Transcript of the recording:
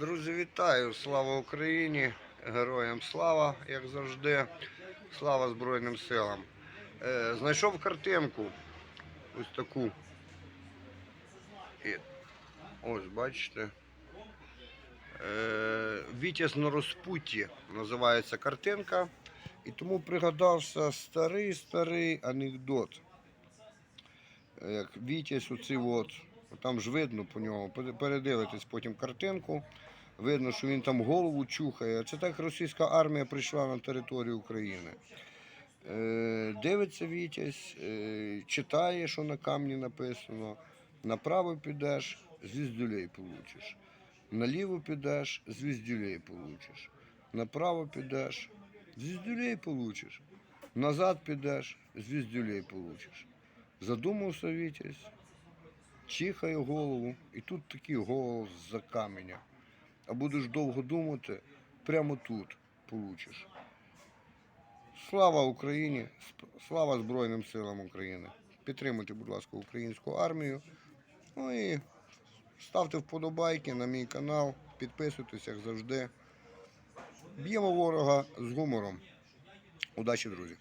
Друзі, вітаю! Слава Україні! Героям слава, як завжди. Слава Збройним силам. Е, знайшов картинку. Ось таку. Ось, бачите. Е, Вітязь на розпутті називається картинка. І тому пригадався старий-старий анекдот. Е, Як Вітязь оцей от, там ж видно по ньому, пере- передивитесь потім картинку. Видно, що він там голову чухає. Це так російська армія прийшла на територію України. Е, Дивиться Вітязь, е, читає, що на камні написано. Направо підеш, звіздюлей получиш. Наліво підеш, звіздюлей получиш. Направо підеш, звіздюлей получиш. Назад підеш, звіздюлей получиш. Задумався Вітязь, чихає голову, і тут такий голос за каменя. А будеш довго думати, прямо тут получиш. Слава Україні! Слава Збройним силам України! Підтримуйте, будь ласка, українську армію. Ну і ставте вподобайки на мій канал, підписуйтесь, як завжди. Б'ємо ворога з гумором. Удачі, друзі!